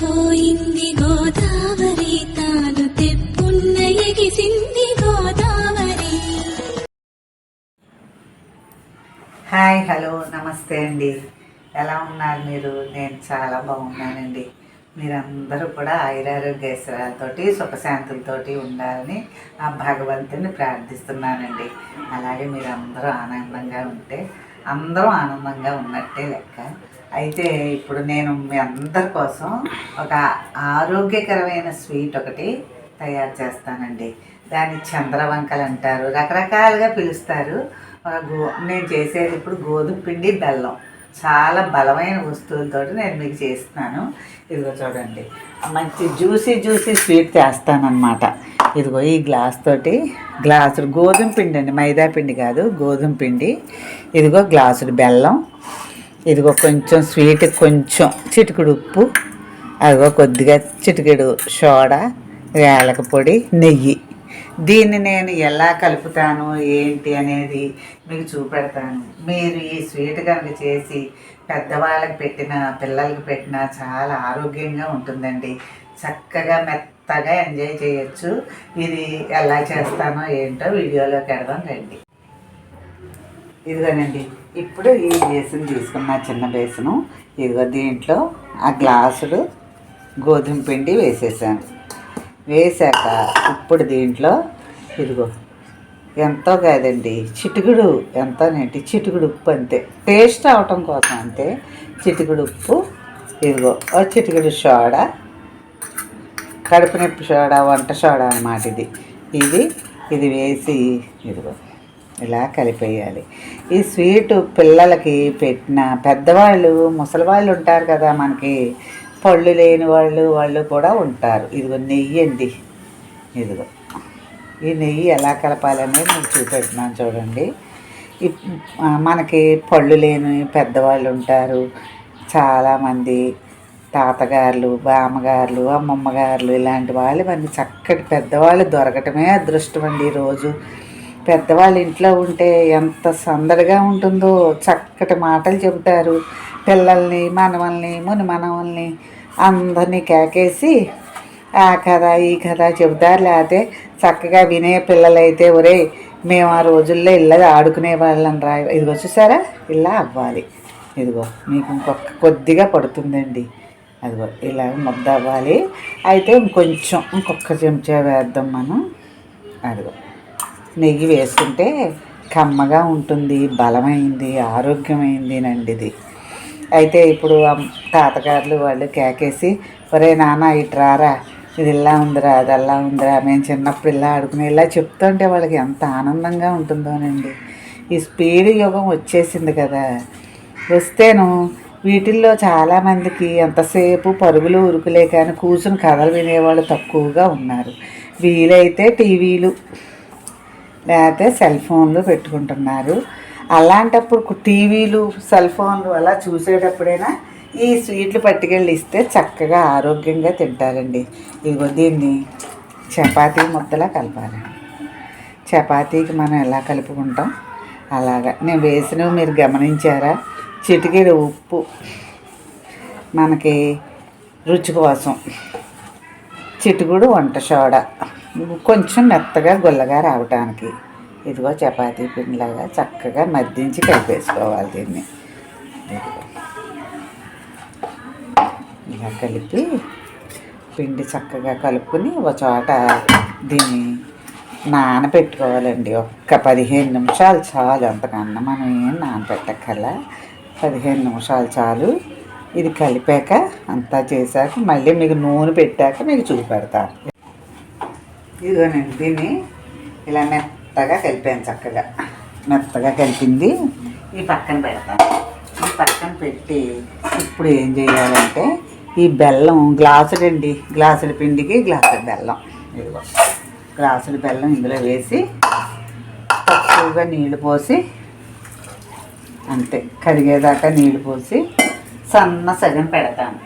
పొంగిపోయింది గోదావరి తాను తెప్పున్న ఎగిసింది గోదావరి హాయ్ హలో నమస్తే అండి. ఎలా ఉన్నారు మీరు? నేను చాలా బాగున్నానండి. మీరందరూ కూడా ఆయురారోగ్యశ్వరాలతోటి సుఖశాంతులతోటి ఉండాలని ఆ భగవంతుని ప్రార్థిస్తున్నానండి. అలాగే మీరందరూ ఆనందంగా ఉంటే అందరం ఆనందంగా ఉన్నట్టే లెక్క. అయితే ఇప్పుడు నేను మీ అందరి కోసం ఒక ఆరోగ్యకరమైన స్వీట్ ఒకటి తయారు చేస్తానండి. దాన్ని చంద్రవంకలు అంటారు. రకరకాలుగా పిలుస్తారు. గో నేను చేసేది ఇప్పుడు గోధుమ పిండి బెల్లం. చాలా బలమైన వస్తువులతో నేను మీకు చేస్తున్నాను. ఇదిగో చూడండి. మంచి జ్యూసీ జ్యూసీ స్వీట్ చేస్తానన్నమాట. ఇదిగో ఈ గ్లాస్ తోటి గ్లాసుడు గోధుమ పిండి అండి మైదా పిండి కాదు గోధుమ పిండి. ఇదిగో గ్లాసుడు బెల్లం. ఇదిగో కొంచెం స్వీట్ కొంచెం చిటికెడు ఉప్పు. అదిగో కొద్దిగా చిటికెడు సోడా యాలక పొడి నెయ్యి. దీన్ని నేను ఎలా కలుపుతాను ఏంటి అనేది మీకు చూపెడతాను. మీరు ఈ స్వీట్ కనుక చేసి పెద్దవాళ్ళకి పెట్టిన పిల్లలకి పెట్టిన చాలా ఆరోగ్యంగా ఉంటుందండి. చక్కగా మెత్త కొత్తగా ఎంజాయ్ చేయొచ్చు. ఇది ఎలా చేస్తానో ఏంటో వీడియోలోకి వెడదాం రండి. ఇదిగోనండి ఇప్పుడు ఈ బేసిన్ తీసుకున్న చిన్న బేసను ఇదిగో దీంట్లో ఆ గ్లాసులు గోధుమ పిండి వేసేసాను. వేసాక ఇప్పుడు దీంట్లో ఇదిగో ఎంతో కాదండి చిటికుడు ఎంతోనేంటి చిటికుడు ఉప్పు అంతే. టేస్ట్ అవటం కోసం అంతే. చిటికుడు ఉప్పు ఇదిగో ఓ చిటికుడు సోడా కడుపు నొప్పి సోడా వంట సోడా అనమాట ఇది. ఇది ఇది వేసి ఇదిగో ఇలా కలిపేయాలి. ఈ స్వీట్ పిల్లలకి పెట్టిన పెద్దవాళ్ళు ముసలి వాళ్ళు ఉంటారు కదా మనకి. పళ్ళు లేని వాళ్ళు వాళ్ళు కూడా ఉంటారు. ఇదిగో నెయ్యి అండి. ఇదిగో ఈ నెయ్యి ఎలా కలపాలనేది నేను చూపెట్టినాను చూడండి. ఈ మనకి పళ్ళు లేని పెద్దవాళ్ళు ఉంటారు. చాలామంది తాతగారులు బామ్మగారులు అమ్మమ్మగారులు ఇలాంటి వాళ్ళు మనకి చక్కటి పెద్దవాళ్ళు దొరకటమే అదృష్టం అండి ఈరోజు పెద్దవాళ్ళు ఇంట్లో ఉంటే ఎంత సందడిగా ఉంటుందో చక్కటి మాటలు చెబుతారు పిల్లల్ని మనవల్ని ముని మనవల్ని అందరినీ కేకేసి ఆ కథ ఈ కథ చెబుతారు. లేకపోతే చక్కగా వినే పిల్లలైతే ఒరే మేము ఆ రోజుల్లో ఇళ్ళ ఆడుకునే వాళ్ళని రా. ఇదిగో చూసారా? ఇలా అవ్వాలి. ఇదిగో మీకు ఇంకొక కొద్దిగా పడుతుందండి. అదిగో ఇలా ముద్ద అవ్వాలి. అయితే ఇంకొంచెం ఇంకొక చెంచా వేద్దాం మనం. అదిగో నెయ్యి వేసుకుంటే కమ్మగా ఉంటుంది బలమైంది ఆరోగ్యమైంది నండి ఇది. అయితే ఇప్పుడు తాతగారులు వాళ్ళు కేకేసి ఒరే నాన్న ఇటు రారా ఇది ఇలా ఉందిరా అది అలా ఉందిరా మేము చిన్నప్పుడు ఇలా ఆడుకునే ఇలా చెప్తుంటే వాళ్ళకి ఎంత ఆనందంగా ఉంటుందోనండి ఈ స్పీడ్ యుగం వచ్చేసింది కదా. వస్తేను వీటిల్లో చాలామందికి ఎంతసేపు పరుగులు ఉరుకులే కానీ కూర్చుని కథలు వినేవాళ్ళు తక్కువగా ఉన్నారు. వీలైతే టీవీలు లేకపోతే సెల్ ఫోన్లు పెట్టుకుంటున్నారు. అలాంటప్పుడు టీవీలు సెల్ ఫోన్లు అలా చూసేటప్పుడైనా ఈ స్వీట్లు పట్టుకెళ్ళి ఇస్తే చక్కగా ఆరోగ్యంగా తింటారండి. ఇదిగో దీన్ని చపాతీ ముద్దలా కలపాలండి చపాతీకి మనం ఎలా కలుపుకుంటాం? అలాగా. నేను వేసినవి మీరు గమనించారా? చిటికెడు ఉప్పు. మనకి రుచి కోసం చిటుకుడు వంట సోడా. కొంచెం మెత్తగా గుల్లగా రావటానికి. ఇదిగో చపాతీ పిండిలాగా చక్కగా మద్దించి కలిపేసుకోవాలి దీన్ని. ఇలా కలిపి పిండి చక్కగా కలుపుకొని ఒక చోట దీన్ని నానబెట్టుకోవాలండి ఒక్క పదిహేను నిమిషాలు చాలు అంతకన్నా మనం ఏం నానబెట్టక్కర్లా పదిహేను నిమిషాలు చాలు. ఇది కలిపాక అంతా చేశాక మళ్ళీ మీకు నూనె పెట్టాక మీకు చూపెడతాను. ఇదిగోనండి దీన్ని ఇలా మెత్తగా కలిపాను చక్కగా. మెత్తగా కలిపింది. ఈ పక్కన పెడతాను. ఈ పక్కన పెట్టి ఇప్పుడు ఏం చేయాలంటే ఈ బెల్లం గ్లాసులండి గ్లాసుల పిండికి గ్లాసుల బెల్లం. ఇదిగో గ్లాసుల బెల్లం ఇందులో వేసి తక్కువగా నీళ్ళు పోసి అంతే. కరిగేదాకా నీళ్ళు పోసి సన్న సగం పెడతాను.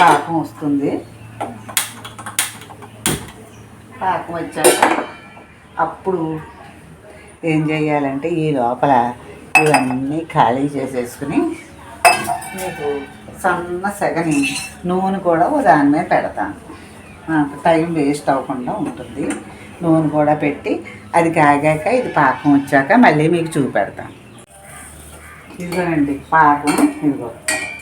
పాకం వస్తుంది. పాకం వచ్చాక అప్పుడు ఏం చేయాలంటే ఈ లోపల ఇవన్నీ ఖాళీ చేసేసుకుని మీకు సన్న సగని నూనె కూడా దాని మీద పెడతాను. నాకు టైం వేస్ట్ అవ్వకుండా ఉంటుంది. నూనె కూడా పెట్టి అది కాగాక ఇది పాకం వచ్చాక మళ్ళీ మీకు చూపెడతాను. ఇదిగోనండి పాకం ఇదిగో.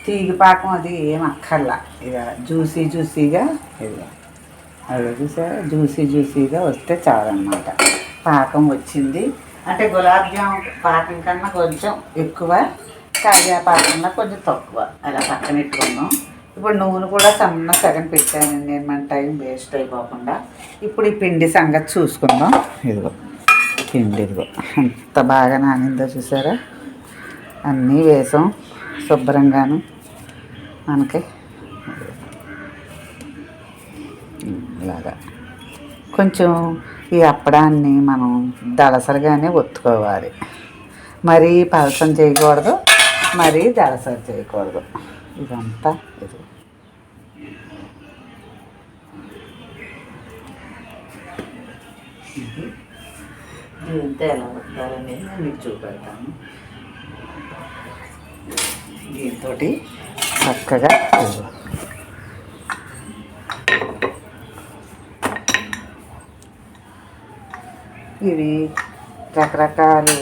తీగ పాకం అది ఏం అక్కర్లా. ఇక జ్యూసీ జ్యూసీగా ఇదిగో. అది చూసారా? జ్యూసీ జ్యూసీగా వస్తే చాలన్నమాట. పాకం వచ్చింది. అంటే గులాబ్ జామ్ పాకం కన్నా కొంచెం ఎక్కువ కాజా పాకంలో కొంచెం తక్కువ. అలా పక్కన పెట్టుకున్నాం. ఇప్పుడు నూనె కూడా సన్న సగం పెట్టానండి నేను మన టైం వేస్ట్ అయిపోకుండా. ఇప్పుడు ఈ పిండి సంగతి చూసుకుందాం. ఇదిగో. పిండి ఇదిగో. ఎంత బాగా నానిందో చూసారా? అన్నీ వేసాం శుభ్రంగాను. మనకి ఇలాగా. కొంచెం ఈ అప్పడాన్ని మనం దళసరిగానే ఒత్తుకోవాలి. మరీ పలసం చేయకూడదు మరీ దళసరి చేయకూడదు. ఇదంతా ఇది. దీంతో ఎలా వస్తారనేది నేను మీకు చూపెడతాను. దీంతో చక్కగా ఇవి రకరకాలు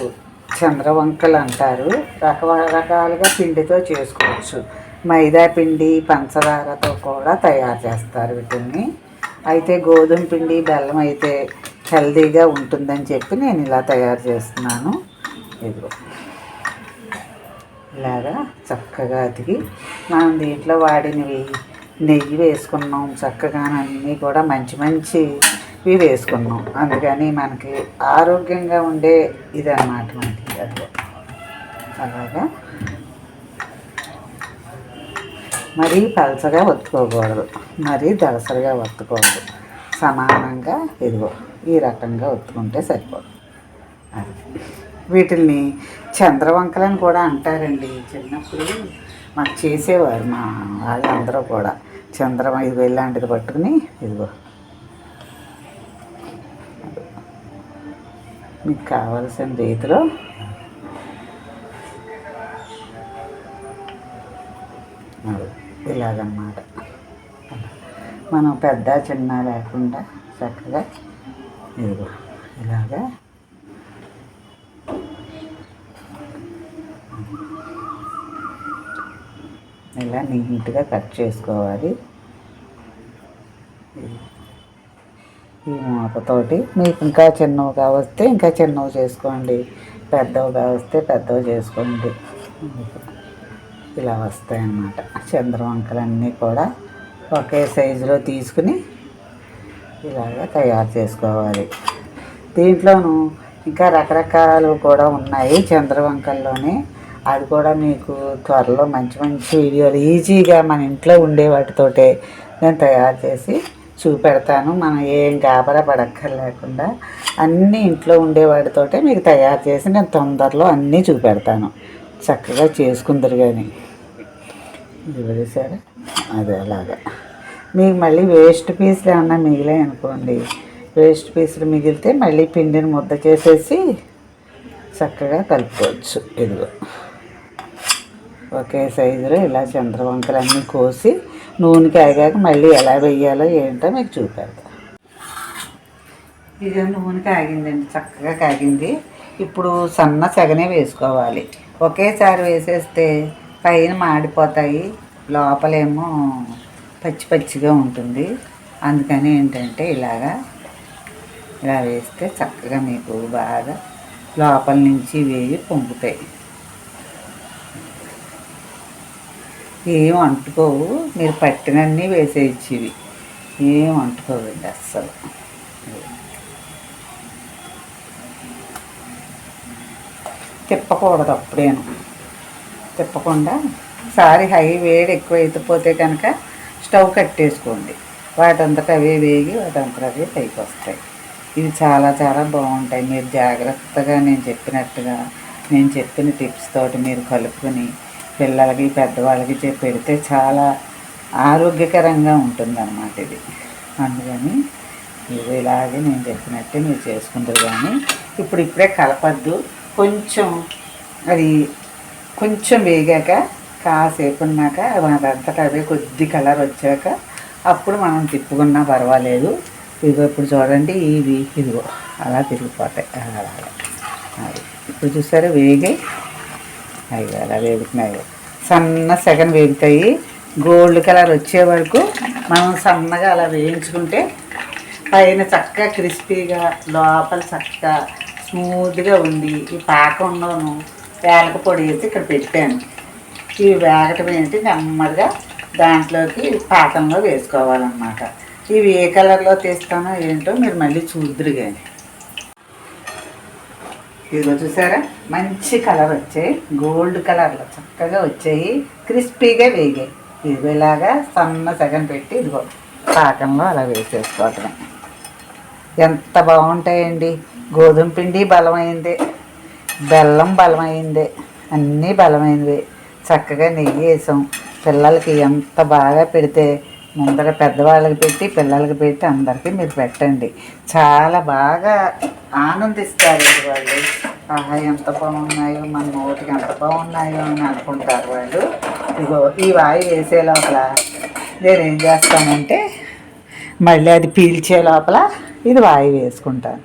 చంద్రవంకలు అంటారు. రకరకాలుగా పిండితో చేసుకోవచ్చు. మైదా పిండి పంచదారతో కూడా తయారు చేస్తారు వీటిని. అయితే గోధుమ పిండి బెల్లం అయితే హెల్దీగా ఉంటుందని చెప్పి నేను ఇలా తయారు చేస్తున్నాను. ఇదిగో. ఇలాగా చక్కగా అతికి. మనం దీంట్లో వాడినవి నెయ్యి వేసుకున్నాం చక్కగా అన్నీ కూడా మంచి మంచివి వేసుకున్నాం. అందుకని మనకి ఆరోగ్యంగా ఉండే ఇదన్నమాట మనకి అది. అలాగా. మరీ పలసగా ఒత్తుకోకూడదు. మరీ దళసరిగా ఒత్తుకోవద్దు సమానంగా ఇదిగో ఈ రకంగా ఒత్తుకుంటే సరిపోదు. అది. వీటిల్ని చంద్రవంకలని కూడా అంటారండి. చిన్నప్పుడు మాకు చేసేవారు మా వాళ్ళందరూ కూడా. చంద్రం ఇదిగో ఇలాంటిది పట్టుకుని ఇదిగో. మీకు కావలసిన రీతిలో ఇలాగన్నమాట మనం పెద్ద చిన్న లేకుండా చక్కగా ఇదిగో ఇలాగా ఇలా నీట్గా కట్ చేసుకోవాలి. ఈ మూతతోటి మీకు ఇంకా చిన్నవి కావస్తే ఇంకా చిన్నవి చేసుకోండి. పెద్దవి కావస్తే పెద్దవి చేసుకోండి. ఇలా వస్తాయి అన్నమాట. చంద్రవంకలన్నీ కూడా ఒకే సైజులో తీసుకుని ఇలాగా తయారు చేసుకోవాలి. దీంట్లోనూ ఇంకా రకరకాలు కూడా ఉన్నాయి చంద్రవంకల్లోనే అది కూడా మీకు త్వరలో మంచి మంచి వీడియోలు ఈజీగా మన ఇంట్లో ఉండే వాటితోటే నేను తయారు చేసి చూపెడతాను. మనం ఏం గాబరా పడక్కర్లేకుండా అన్నీ ఇంట్లో ఉండే వాటితోటే మీకు తయారు చేసి నేను తొందరలో అన్నీ చూపెడతాను. చక్కగా చేసుకుందరు కానీ ఇది సరే అదే అలాగా. మీకు మళ్ళీ వేస్ట్ పీసులు ఏమన్నా మిగిలాయి అనుకోండి. వేస్ట్ పీసులు మిగిలితే మళ్ళీ పిండిని ముద్ద చేసేసి చక్కగా కలుపుకోవచ్చు. ఇదిగో. ఒకే సైజులో ఇలా చంద్రవంకలన్నీ కోసి నూనెకి ఆగాక మళ్ళీ ఎలా వేయాలో ఏంటో మీకు చూపెడతా. ఇది నూనె కాగిందండి చక్కగా కాగింది. ఇప్పుడు సన్న సగనే వేసుకోవాలి. ఒకేసారి వేసేస్తే పైన మాడిపోతాయి లోపలేమో పచ్చి పచ్చిగా ఉంటుంది. అందుకని ఏంటంటే ఇలాగా ఇలా వేస్తే చక్కగా మీకు బాగా లోపల నుంచి వేగి పొంగుతాయి. ఏం అంటుకోవు మీరు పట్టినన్నీ వేసేయచ్చు ఇవి ఏం అంటుకోవండి అస్సలు. తిప్పకూడదు అప్పుడేను. తిప్పకుండా సారి హై వేడి ఎక్కువ అయిపోతే కనుక స్టవ్ కట్టేసుకోండి. వాటంతటా అవే వేగి వాటంతట అవే పైకి వస్తాయి. ఇవి చాలా చాలా బాగుంటాయి. మీరు జాగ్రత్తగా నేను చెప్పినట్టుగా నేను చెప్పిన టిప్స్ తోటి మీరు కలుపుకొని పిల్లలకి పెద్దవాళ్ళకి పెడితే చాలా ఆరోగ్యకరంగా ఉంటుందన్నమాట ఇది. అందుకని ఇది ఇలాగే నేను చెప్పినట్టే మీరు చేసుకుంటారు కానీ ఇప్పుడు ఇప్పుడే కలపద్దు. కొంచెం అది కొంచెం వేగాక కాసేపు ఉన్నాక అదంతటా అవే కొద్ది కలర్ వచ్చాక అప్పుడు మనం తిప్పుకున్నా పర్వాలేదు. ఇదిగో ఇప్పుడు చూడండి ఇవి. ఇదిగో అలా తిరిగిపోతాయి. అలా అలా. అది. ఇప్పుడు చూసారా వేగే అవి అలా వేగుతున్నాయి సన్న సెగన్ వేగుతాయి. గోల్డ్ కలర్ వచ్చే వరకు మనం సన్నగా అలా వేయించుకుంటే పైన చక్కగా క్రిస్పీగా లోపల చక్కగా స్మూత్గా ఉండి ఈ పాకంలోను వేలక పొడి వేసి ఇక్కడ పెట్టాను. ఇవి వేగటం ఏంటి? నెమ్మదిగా దాంట్లోకి పాకంలో వేసుకోవాలన్నమాట. ఇవి ఏ కలర్లో తీస్తానో ఏంటో మీరు మళ్ళీ చూద్దరు కానీ ఇదిగో చూసారా? మంచి కలర్ వచ్చాయి. గోల్డ్ కలర్లో చక్కగా వచ్చాయి. క్రిస్పీగా వేగాయి. ఇదిగో ఇలాగా సన్న సగం పెట్టి ఇదిగో పాకంలో అలా వేసేసుకోవటమే. ఎంత బాగుంటాయండి. గోధుమ పిండి బలమైందే. బెల్లం బలమైందే. అన్నీ బలమైంది. చక్కగా నెయ్యి వేసాం. పిల్లలకి ఎంత బాగా పెడితే ముందర పెద్దవాళ్ళకి పెట్టి పిల్లలకి పెట్టి అందరికీ మీరు పెట్టండి. చాలా బాగా ఆనందిస్తారు వాళ్ళు. ఆహా ఎంత బాగున్నాయో మన నోటికి ఎంత బాగున్నాయో అని అనుకుంటారు వాళ్ళు. ఇగో ఈ వాయి వేసే లోపల నేను ఏం చేస్తానంటే మళ్ళీ అది పీల్చే లోపల ఇది వాయి వేసుకుంటాను.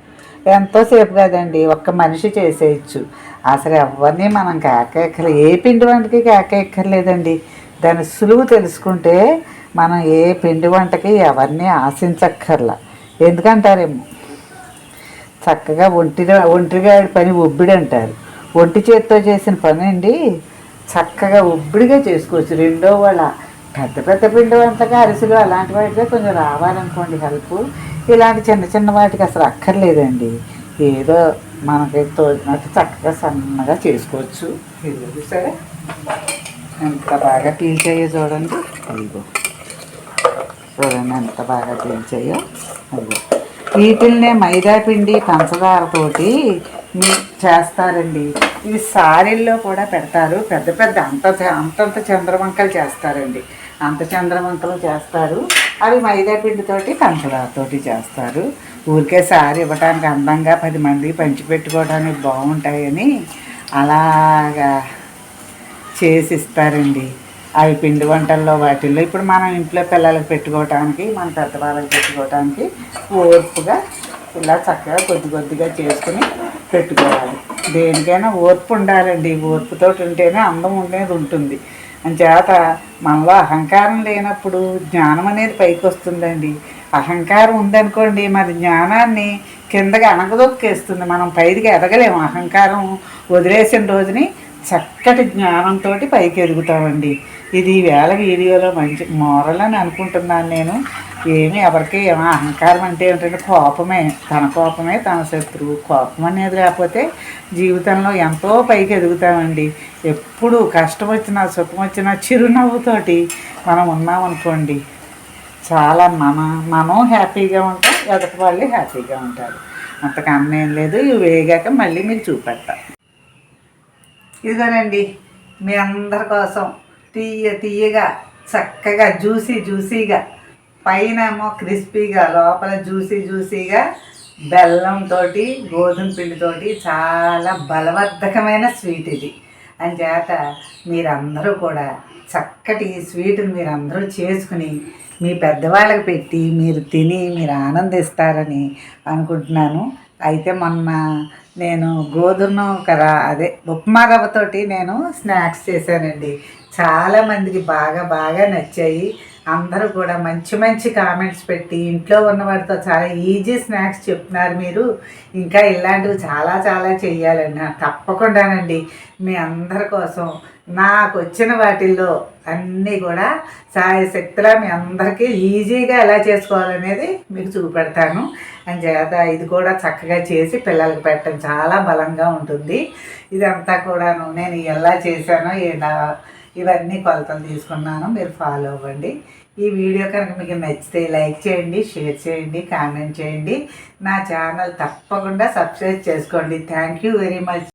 ఎంతోసేపు కదండి ఒక్క మనిషి చేసేయచ్చు. అసలు ఎవరిని మనం కేకెక్కర్లే ఏ పిండి వంటకి కేకెక్కర్లేదండి దాని సులువు తెలుసుకుంటే మనం ఏ పిండి వంటకి ఎవరిని ఆశించక్కర్లా. ఎందుకంటారేమో చక్కగా ఒంటిగా ఒంటిగా పని ఒబ్బిడి అంటారు ఒంటి చేత్తో చేసిన పని అండి చక్కగా ఒబ్బిడిగా చేసుకోవచ్చు. రెండో వాళ్ళ పెద్ద పెద్ద పిండి వంటగా అరిసెలు అలాంటి వాటికే కొంచెం రావాలనుకోండి హెల్ప్. ఇలాంటి చిన్న చిన్న వాటికి అసలు అక్కర్లేదండి. ఏదో మనకి తోచినట్టు చక్కగా సన్నగా చేసుకోవచ్చు. సరే ఎంత బాగా పీల్చాయో చూడండి. అదిగో. చూడండి ఎంత బాగా పీల్చాయో అదిగో వీటిల్నే మైదాపిండి పంచదారతోటి మీ చేస్తారండి. ఇవి సారీల్లో కూడా పెడతారు. పెద్ద పెద్ద అంత అంతంత చంద్రవంకలు చేస్తారండి. అంత చంద్రవంకలు చేస్తారు. అవి మైదాపిండితోటి పంచదారతోటి చేస్తారు. ఊరికే సారీ ఇవ్వటానికి అందంగా పది మంది పంచిపెట్టుకోవడానికి బాగుంటాయని అలాగా చేసి ఇస్తారండి అవి పిండి వంటల్లో వాటిల్లో ఇప్పుడు మనం ఇంట్లో పిల్లలకు పెట్టుకోవటానికి మన పెద్దవాళ్ళకి పెట్టుకోవటానికి ఓర్పుగా ఇలా చక్కగా కొద్ది కొద్దిగా చేసుకుని పెట్టుకోవాలి. దేనికైనా ఓర్పు ఉండాలండి. ఓర్పుతో ఉంటేనే అందం ఉండేది ఉంటుంది. అంచేత మనలో అహంకారం లేనప్పుడు జ్ఞానం అనేది పైకి వస్తుందండి. అహంకారం ఉందనుకోండి మరి జ్ఞానాన్ని కిందకి అణగదొక్కేస్తుంది. మనం పైకి ఎదగలేము. అహంకారం వదిలేసిన రోజుని చక్కటి జ్ఞానంతో పైకి ఎదుగుతామండి ఇది వేళ వీడియోలో మంచి మోరల్ అని అనుకుంటున్నాను నేను. ఏమి ఎవరికి ఏమో అహంకారం అంటే ఏంటంటే కోపమే. తన కోపమే తన శత్రువు. కోపం అనేది లేకపోతే జీవితంలో ఎంతో పైకి ఎదుగుతామండి. ఎప్పుడు కష్టం వచ్చినా సుఖం వచ్చినా చిరునవ్వుతోటి మనం ఉన్నామనుకోండి చాలా మన మనం హ్యాపీగా ఉంటాం ఎదటి వాళ్ళు హ్యాపీగా ఉంటారు. అంతకన్నా ఏం లేదు. ఇవి వేగాక మళ్ళీ మీకు చూపెడతా. ఇదిగోనండి మీ అందరి కోసం తీయ తీయగా చక్కగా జ్యూసీ జ్యూసీగా పైన ఏమో క్రిస్పీగా లోపల జ్యూసీ జ్యూసీగా బెల్లంతో గోధుమ పిండితోటి చాలా బలవర్ధకమైన స్వీట్ ఇది. అంచేత మీరందరూ కూడా చక్కటి స్వీట్ని మీరందరూ చేసుకుని మీ పెద్దవాళ్ళకి పెట్టి మీరు తిని మీరు ఆనందిస్తారని అనుకుంటున్నాను. అయితే మొన్న నేను గోధుమ కదా అదే ఉప్మా రవ్వతోటి నేను స్నాక్స్ చేశానండి. చాలామందికి బాగా బాగా నచ్చాయి. అందరూ కూడా మంచి మంచి కామెంట్స్ పెట్టి ఇంట్లో ఉన్నవాడితో చాలా ఈజీ స్నాక్స్ చెప్తున్నారు మీరు. ఇంకా ఇలాంటివి చాలా చాలా చెయ్యాలండి తప్పకుండానండి. మీ అందరి కోసం నాకు వచ్చిన వాటిల్లో అన్నీ కూడా సాయ శక్తిలా మీ అందరికీ ఈజీగా ఎలా చేసుకోవాలనేది మీకు చూపెడతాను. అని చేత ఇది కూడా చక్కగా చేసి పిల్లలకి పెట్టడం చాలా బలంగా ఉంటుంది. ఇదంతా కూడాను నేను ఎలా చేశానో ఎలా ఇవన్నీ కొలతలు తీసుకున్నాను మీరు ఫాలో అవ్వండి. ఈ వీడియో కనుక మీకు నచ్చితే లైక్ చేయండి షేర్ చేయండి కామెంట్ చేయండి. నా ఛానల్ తప్పకుండా సబ్స్క్రైబ్ చేసుకోండి. Thank you very much